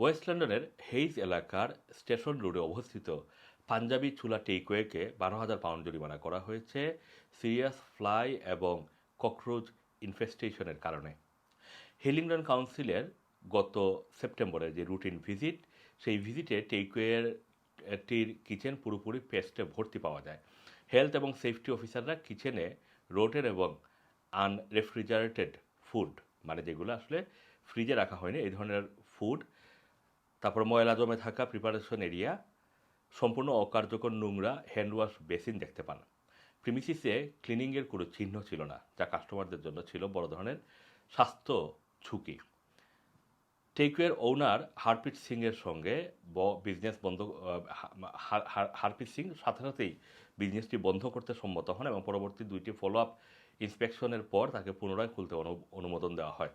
West লন্ডনের হেইজ এলাকার station রোডে অবস্থিত পাঞ্জাবি চুলা টেকওয়েকে বারো হাজার পাউন্ড জরিমানা করা হয়েছে সিরিয়াস ফ্লাই এবং ককরোচ ইনফেস্টেশনের কারণে। হিলিংডন কাউন্সিলের গত সেপ্টেম্বরে যে রুটিন ভিজিট, সেই ভিজিটে টেকওয়ের টির কিচেন পুরোপুরি পেস্টে ভর্তি পাওয়া যায়। হেলথ এবং সেফটি অফিসাররা কিচেনে রোটের এবং আনরেফ্রিজারেটেড ফুড মানে যেগুলো আসলে ফ্রিজে রাখা হয়নি, এই ধরনের ফুড তারপর ময়লা জমে থাকা প্রিপারেশন এরিয়া সম্পূর্ণ অকার্যকর নোংরা হ্যান্ড ওয়াশ বেসিন দেখতে পান। প্রিমিসিসে ক্লিনিংয়ের কোনো চিহ্ন ছিল না যা কাস্টমারদের জন্য ছিল বড় ধরনের স্বাস্থ্য ঝুঁকি। টেকওয়ের ওনার হারপ্রিট সিংয়ের সঙ্গে বিজনেস বন্ধ আহ, হার- হার- হারপ্রিট সিং সাথে সাথেই বিজনেসটি বন্ধ করতে সম্মত হন এবং পরবর্তী দুইটি ফলো আপ ইন্সপেকশনের পর তাকে পুনরায় খুলতে অনু- অনুমোদন দেওয়া হয়।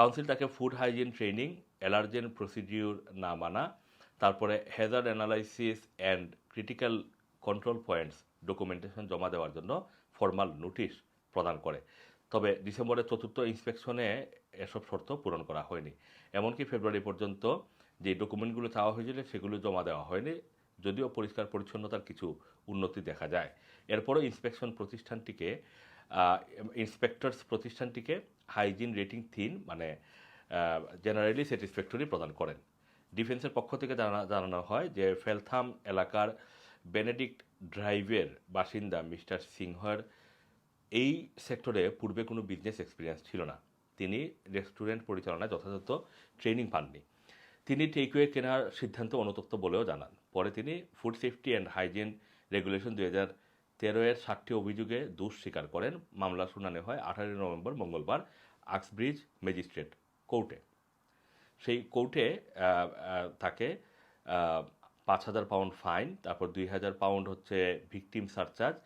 কাউন্সিল তাকে food hygiene training allergen procedure না মানা, তারপরে hazard analysis and critical control points documentation জমা দেওয়ার জন্য ফর্মাল নোটিশ প্রদান করে। তবে ডিসেম্বরের চতুর্থ ইন্সপেকশনে এসব শর্ত পূরণ করা হয়নি। এমনকি ফেব্রুয়ারি পর্যন্ত যে ডকুমেন্টগুলো চাওয়া হয়েছিল সেগুলো জমা দেওয়া হয়নি, যদিও পরিষ্কার পরিচ্ছন্নতার কিছু উন্নতি দেখা যায়। এরপরও ইন্সপেকশন প্রতিষ্ঠানটিকে ইন্সপেক্টরস প্রতিষ্ঠানটিকে হাইজিন রেটিং তিন মানে জেনারেলি স্যাটিসফ্যাক্টরি প্রদান করেন। ডিফেন্সের পক্ষ থেকে জানা, জানানো হয় যে ফেলথাম এলাকার বেনেডিক্ট ড্রাইভের বাসিন্দা মিস্টার সিংহর এই সেক্টরে পূর্বে কোনো বিজনেস এক্সপিরিয়েন্স ছিল না। তিনি রেস্টুরেন্ট পরিচালনায় যথাযথ ট্রেনিং পাননি। তিনি টেকওয়ে কেনার সিদ্ধান্ত অনুতপ্ত বলেও জানান। পরে তিনি food safety and hygiene regulation দু হাজার হাজার তেরো এর ষাটটি অভিযোগে দোষ স্বীকার করেন। মামলা শুনানি হয় আঠারোই নভেম্বর মঙ্গলবার আক্সব্রিজ ম্যাজিস্ট্রেট কোর্টে। সেই কোর্টে তাকে পাঁচ হাজার পাউন্ড ফাইন, তারপর দুই হাজার পাউন্ড হচ্ছে ভিকটিম সারচার্জ,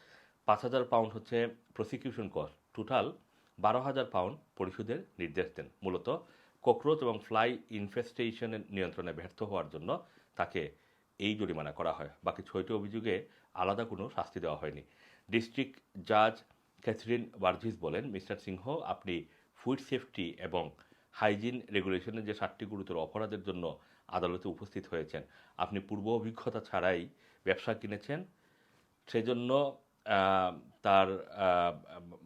পাঁচ হাজার পাউন্ড হচ্ছে প্রসিকিউশন কস্ট। টোটাল বারো হাজার পাউন্ড পরিশোধের নির্দেশ দেন। মূলত ককরোচ এবং ফ্লাই ইনফেস্টেশনের নিয়ন্ত্রণে ব্যর্থ হওয়ার জন্য তাকে এই জরিমানা করা হয়। বাকি ছয়টি অভিযোগে আলাদা কোনো শাস্তি দেওয়া হয়নি। ডিস্ট্রিক্ট জাজ ক্যাথরিন বার্জিস বলেন, মিস্টার সিংহ, আপনি ফুড সেফটি এবং হাইজিন রেগুলেশনের যে সাতটি গুরুতর অপরাধের জন্য আদালতে উপস্থিত হয়েছেন, আপনি পূর্ব অভিজ্ঞতা ছাড়াই ব্যবসা কিনেছেন। সেজন্য তার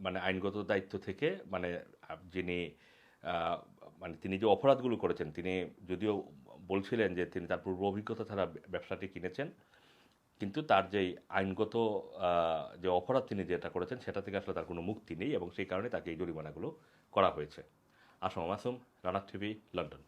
মানে আইনগত দায়িত্ব থেকে মানে যিনি মানে তিনি যে অপরাধগুলো করেছেন, তিনি যদিও বলছিলেন যে তিনি তার পূর্ব অভিজ্ঞতা ছাড়া ব্যবসাটি কিনেছেন। কিন্তু তার যেই আইনগত যে অপরাধ তিনি যেটা করেছেন, সেটা থেকে আসলে তার কোনো মুক্তি নেই এবং সেই কারণে তাকে এই জরিমানাগুলো করা হয়েছে। আসম মাসুম রানার টিভি, লন্ডন।